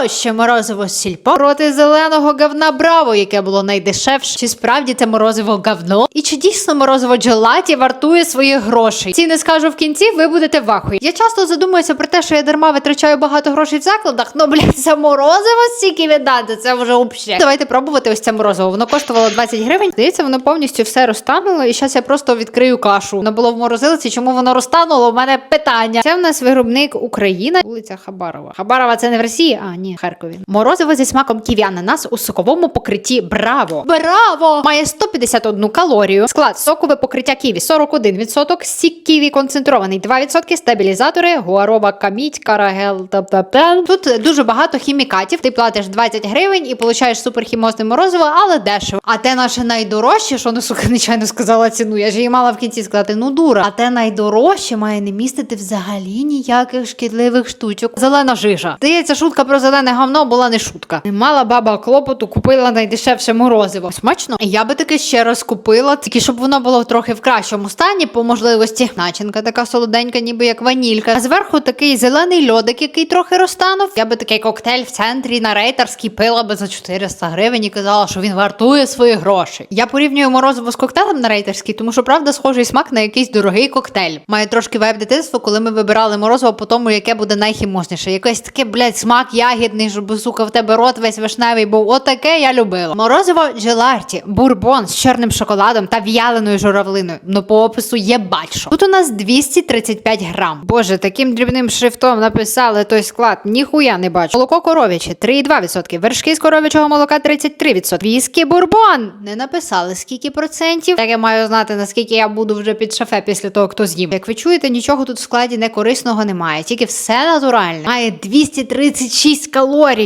найдорожче морозиво сільпо проти зеленого говна Браво, яке було найдешевше. Чи справді це морозиво говно? І чи дійсно морозиво джелаті вартує своїх грошей? Ціни скажу в кінці, ви будете в ахуї. Я часто задумуюся про те, що я дарма витрачаю багато грошей в закладах. Ну блядь, за морозиво стільки віддати, це вже взагалі. Давайте пробувати ось це морозиво. Воно коштувало 20 гривень. Здається, воно повністю все розтануло. І зараз я просто відкрию кашу. Воно було в морозилиці. Чому воно розтануло? У мене питання. Це в нас виробник Україна, вулиця Хабарова. Хабарова це не в Росії, а ні, в Харкові. Морозиво зі смаком ківі ананас у соковому покритті. Браво! Браво! Має 151 калорію. Склад сокове покриття ківі 41%, сік ківі концентрований 2%, стабілізатори, гуароба каміть, карагел. та-та-та. Тут дуже багато хімікатів. Ти платиш 20 гривень і получаєш суперхімозне морозиво, але дешево. А те наше найдорожче, що ну сука нечайно сказала ціну. Я ж її мала в кінці сказати, ну дура. А те найдорожче має не містити взагалі ніяких шкідливих штучок. Зелена жижа. Здається, шутка про зелене говно була не шутка. Не мала баба клопоту, купила найдешевше морозиво. Смачно. Я би таки ще раз купила, тільки щоб воно було трохи в кращому стані, по можливості. Начинка така солоденька, ніби як ванілька. А зверху такий зелений льодик, який трохи розтанув. Я би такий коктейль в центрі на рейтерській пила би за 400 гривень і казала, що він вартує свої гроші. Я порівнюю морозиво з коктейлем на рейтерській, тому що правда схожий смак на якийсь дорогий коктейль. Має трошки вайб дитинства, коли ми вибирали морозиво по тому, яке буде найхімозніше. Якесь таке, блядь, смак ягідний, щоб сука в тебе рот весь вишневий був. Отаке я любила. Морозиво джеларті, бурбон з чорним шоколадом та в'яленою журавлиною. Ну по опису є бачу. Тут у нас 235 грам. Боже, таким дрібним шрифтом написали той склад. Ніхуя не бачу. Молоко коров'яче 3,2%. Вершки з коров'ячого молока 33%. Віскі бурбон. Не написали скільки процентів. Так я маю знати, наскільки я буду вже під шафе після того, хто з'їм. Як ви чуєте, нічого тут в складі некорисного немає, тільки все натуральне. Має 236 калорій.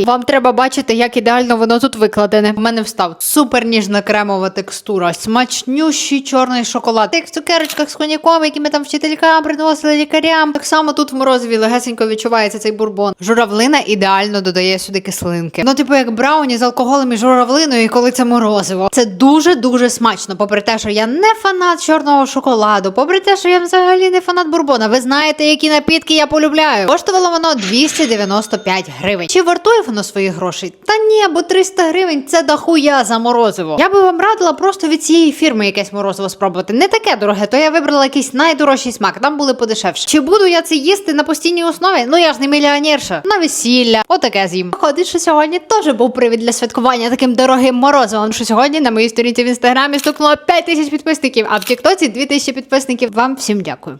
Вам треба бачити, як ідеально воно тут викладене. У мене встав супер ніжна кремова текстура, смачнющий чорний шоколад. Як в цукерочках з коньяком, які ми там вчителькам приносили лікарям. Так само тут в морозиві легесенько відчувається цей бурбон. Журавлина ідеально додає сюди кислинки. Ну, типу, як брауні з алкоголем і журавлиною, і коли це морозиво. Це дуже дуже смачно. Попри те, що я не фанат чорного шоколаду, попри те, що я взагалі не фанат бурбона. Ви знаєте, які напітки я полюбляю. Коштувало воно 295 гривень. Чи вартує воно свої грошей? Та ні, бо 300 гривень це дохуя за морозиво. Я би вам радила просто від цієї фірми якесь морозиво спробувати. Не таке дороге, то я вибрала якийсь найдорожчий смак. Там були подешевші. Чи буду я це їсти на постійній основі? Ну я ж не мільйонерша. На весілля, отаке з'їм. Виходить, що сьогодні теж був привід для святкування таким дорогим морозивом. Що сьогодні на моїй сторінці в інстаграмі стукнуло 5 тисяч підписників, а в Тіктоці 2 тисячі підписників. Вам всім дякую.